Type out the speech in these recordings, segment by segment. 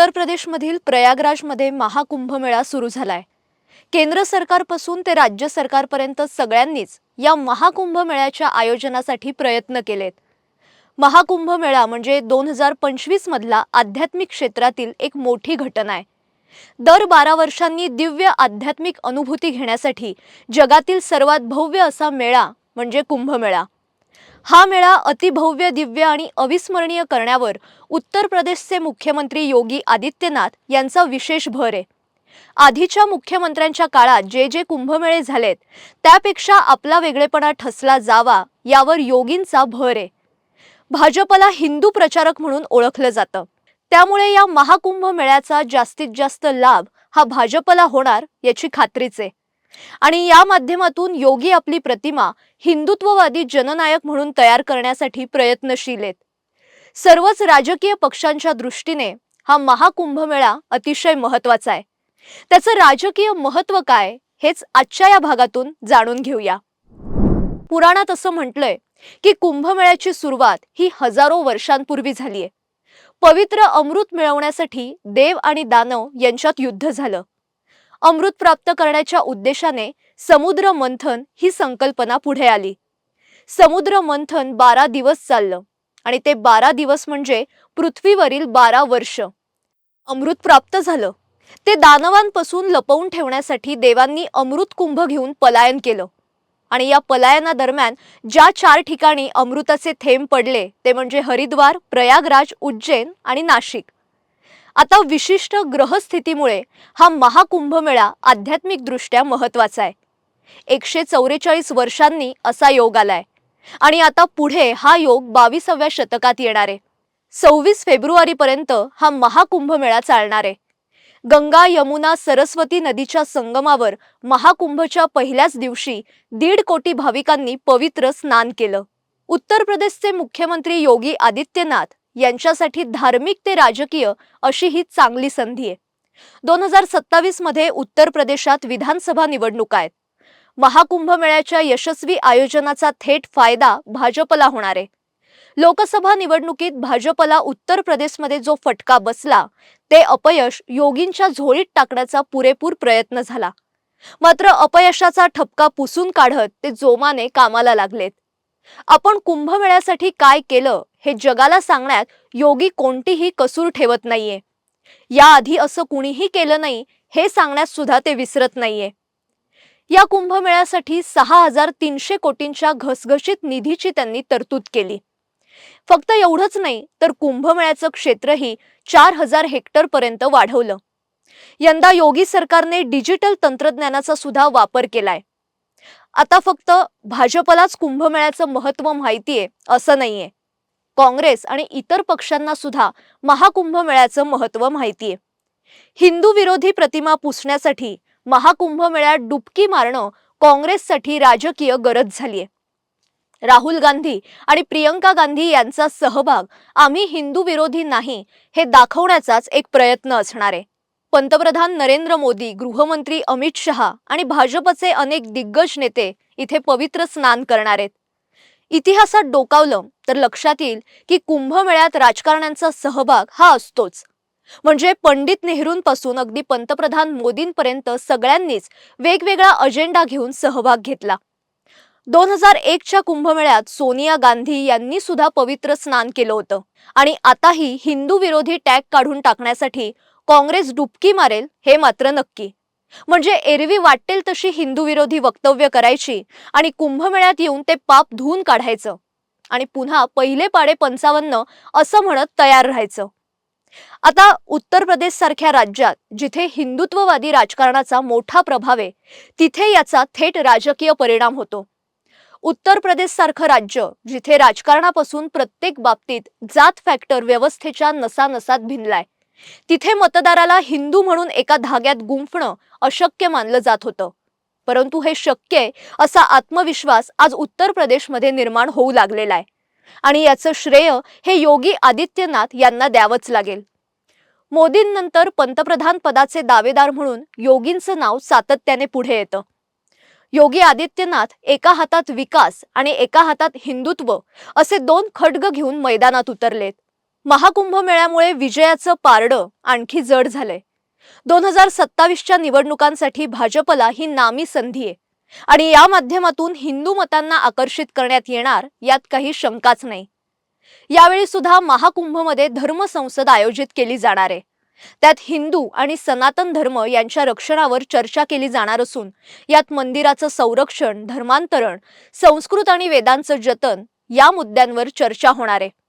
उत्तर प्रदेशमधील प्रयागराजमध्ये महाकुंभमेळा सुरू झालाय. केंद्र सरकारपासून ते राज्य सरकारपर्यंत सगळ्यांनीच या महाकुंभमेळ्याच्या आयोजनासाठी प्रयत्न केलेत. महाकुंभमेळा म्हणजे दोन हजार पंचवीस मधला आध्यात्मिक क्षेत्रातील एक मोठी घटना आहे. दर बारा वर्षांनी दिव्य आध्यात्मिक अनुभूती घेण्यासाठी जगातील सर्वात भव्य असा मेळा म्हणजे कुंभमेळा. हा मेळा अतिभव्य दिव्य आणि अविस्मरणीय करण्यावर उत्तर प्रदेशचे मुख्यमंत्री योगी आदित्यनाथ यांचा विशेष भर आहे. आधीच्या मुख्यमंत्र्यांच्या काळात जे जे कुंभमेळे झालेत त्यापेक्षा आपला वेगळेपणा ठसला जावा यावर योगींचा भर आहे. भाजपला हिंदू प्रचारक म्हणून ओळखलं जातं. त्यामुळे या महाकुंभ मेळ्याचा जास्तीत जास्त लाभ हा भाजपला होणार याची खात्रीच आहे. आणि या माध्यमातून योगी आपली प्रतिमा हिंदुत्ववादी जननायक म्हणून तयार करण्यासाठी प्रयत्नशील आहेत. सर्वच राजकीय पक्षांच्या दृष्टीने हा महाकुंभमेळा अतिशय महत्त्वाचा आहे. त्याचं राजकीय महत्त्व काय हेच आजच्या या भागातून जाणून घेऊया. पुराणात असं म्हटलंय की कुंभमेळ्याची सुरुवात ही हजारो वर्षांपूर्वी झालीय. पवित्र अमृत मिळवण्यासाठी देव आणि दानव यांच्यात युद्ध झालं. अमृत प्राप्त करण्याच्या उद्देशाने समुद्र मंथन ही संकल्पना पुढे आली. समुद्र मंथन बारा दिवस चाललं आणि ते बारा दिवस म्हणजे पृथ्वीवरील बारा वर्ष. अमृत प्राप्त झालं. ते दानवांपासून लपवून ठेवण्यासाठी देवांनी अमृत कुंभ घेऊन पलायन केलं. आणि या पलायनादरम्यान ज्या चार ठिकाणी अमृताचे थेंब पडले ते म्हणजे हरिद्वार प्रयागराज उज्जैन आणि नाशिक. आता विशिष्ट ग्रहस्थितीमुळे हा महाकुंभमेळा आध्यात्मिकदृष्ट्या महत्त्वाचा आहे. एकशे चौवेचाळीस वर्षांनी असा योग आलाय आणि आता पुढे हा योग बावीसाव्या शतकात येणार आहे. सव्वीस फेब्रुवारीपर्यंत हा महाकुंभमेळा चालणार आहे. गंगा यमुना सरस्वती नदीच्या संगमावर महाकुंभच्या पहिल्याच दिवशी दीड कोटी भाविकांनी पवित्र स्नान केलं. उत्तर प्रदेशचे मुख्यमंत्री योगी आदित्यनाथ यांच्यासाठी धार्मिक ते राजकीय अशी ही चांगली संधी आहे. दोन हजार सत्तावीसमध्ये उत्तर प्रदेशात विधानसभा निवडणुका आहेत. महाकुंभमेळ्याच्या यशस्वी आयोजनाचा थेट फायदा भाजपला होणार आहे. लोकसभा निवडणुकीत भाजपला उत्तर प्रदेशमध्ये जो फटका बसला ते अपयश योगींच्या झोळीत टाकण्याचा पुरेपूर प्रयत्न झाला. मात्र अपयशाचा ठपका पुसून काढत ते जोमाने कामाला लागलेत. आपण कुंभमेळ्यासाठी काय केलं हे जगाला सांगण्यात योगी कोणतीही कसूर ठेवत नाहीये. याआधी असं कुणीही केलं नाही हे सांगण्यात सुद्धा ते विसरत नाहीये. या कुंभमेळ्यासाठी सहा हजार तीनशे कोटींच्या घसघशीत निधीची त्यांनी तरतूद केली. फक्त एवढंच नाही तर कुंभमेळ्याचं क्षेत्रही चार हजार हेक्टरपर्यंत वाढवलं. यंदा योगी सरकारने डिजिटल तंत्रज्ञानाचा सुद्धा वापर केलाय. आता फक्त भाजपलाच कुंभमेळ्याचं महत्त्व माहितीये असं नाहीये. काँग्रेस आणि इतर पक्षांना सुद्धा महाकुंभमेळ्याचं महत्त्व माहितीये. हिंदू विरोधी प्रतिमा पुसण्यासाठी महाकुंभमेळ्यात डुबकी मारणं काँग्रेससाठी राजकीय गरज झालीय. राहुल गांधी आणि प्रियंका गांधी यांचा सहभाग आम्ही हिंदू विरोधी नाही हे दाखवण्याचाच एक प्रयत्न असणार. आहे पंतप्रधान नरेंद्र मोदी गृहमंत्री अमित शहा आणि भाजपचे अनेक दिग्गज नेते इथे पवित्र स्नान करणार आहेत. इतिहासात डोकावलं तर लक्षात येईल की कुंभमेळ्यात राजकारण्यांचा सहभाग हा असतोच. म्हणजे पंडित नेहरूंपासून अगदी पंतप्रधान मोदींपर्यंत सगळ्यांनीच वेगवेगळा अजेंडा घेऊन सहभाग घेतला. दोन हजार एकच्या कुंभमेळ्यात सोनिया गांधी यांनी सुद्धा पवित्र स्नान केलं होतं. आणि आताही हिंदू विरोधी टॅग काढून टाकण्यासाठी काँग्रेस डुबकी मारेल हे मात्र नक्की. म्हणजे एरवी वाटेल तशी हिंदू विरोधी वक्तव्य करायची आणि कुंभमेळ्यात येऊन ते पाप धुवून काढायचं आणि पुन्हा पहिले पाडे पंचावन्न असं म्हणत तयार राहायचं. आता उत्तर प्रदेश सारख्या राज्यात जिथे हिंदुत्ववादी राजकारणाचा मोठा प्रभाव आहे तिथे याचा थेट राजकीय परिणाम होतो. उत्तर प्रदेश सारखं राज्य जिथे राजकारणापासून प्रत्येक बाबतीत जात फॅक्टर व्यवस्थेच्या नसानसात भिनलाय तिथे मतदाराला हिंदू म्हणून एका धाग्यात गुंफणं अशक्य मानलं जात होतं. परंतु हे शक्य आहे असा आत्मविश्वास आज उत्तर प्रदेशमध्ये निर्माण होऊ लागलेला आहे. आणि याचं श्रेय हे योगी आदित्यनाथ यांना द्यावंच लागेल. मोदींनंतर पंतप्रधान पदाचे दावेदार म्हणून योगींचं नाव सातत्याने पुढे येतं. योगी आदित्यनाथ एका हातात विकास आणि एका हातात हिंदुत्व असे दोन खड्ग घेऊन मैदानात उतरलेत. महाकुंभ मेळ्यामुळे विजयाचं पारडं आणखी जड झालंय. दोन हजार सत्तावीसच्या निवडणुकांसाठी भाजपला ही नामी संधी आहे. आणि या माध्यमातून हिंदू मतांना आकर्षित करण्यात येणार यात काही शंकाच नाही. यावेळी सुद्धा महाकुंभमध्ये धर्म संसद आयोजित केली जाणार आहे. त्यात हिंदू आणि सनातन धर्म यांच्या रक्षणावर चर्चा केली जाणार असून यात मंदिराचं संरक्षण धर्मांतरण संस्कृत आणि वेदांचं जतन या मुद्द्यांवर चर्चा होणार आहे.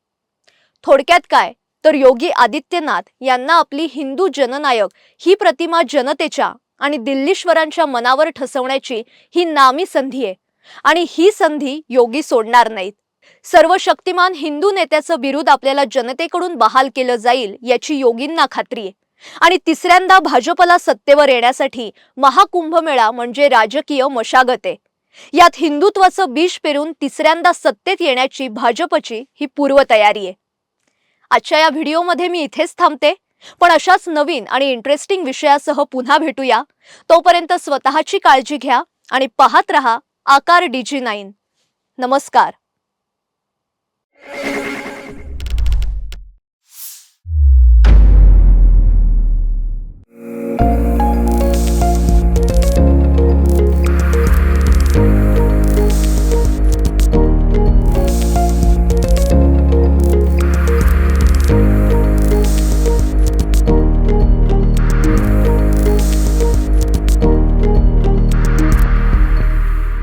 थोडक्यात काय? तर योगी आदित्यनाथ यांना आपली हिंदू जननायक ही प्रतिमा जनतेच्या आणि दिल्लीश्वरांच्या मनावर ठसवण्याची ही नामी संधी आहे. आणि ही संधी योगी सोडणार नाहीत. सर्व शक्तिमान हिंदू नेत्याचं विरुद्ध आपल्याला जनतेकडून बहाल केलं जाईल याची योगींना खात्री आहे. आणि तिसऱ्यांदा भाजपला सत्तेवर येण्यासाठी महाकुंभमेळा म्हणजे राजकीय मशागत आहे. यात हिंदुत्वाचं बीज पेरून तिसऱ्यांदा सत्तेत येण्याची भाजपची ही पूर्वतयारी आहे. आजच्या या व्हिडिओमध्ये मी इथेच थांबते. पण अशाच नवीन आणि इंटरेस्टिंग विषयासह पुन्हा भेटूया. तोपर्यंत स्वतःची काळजी घ्या आणि पाहत रहा आकार डीजी नाईन. नमस्कार.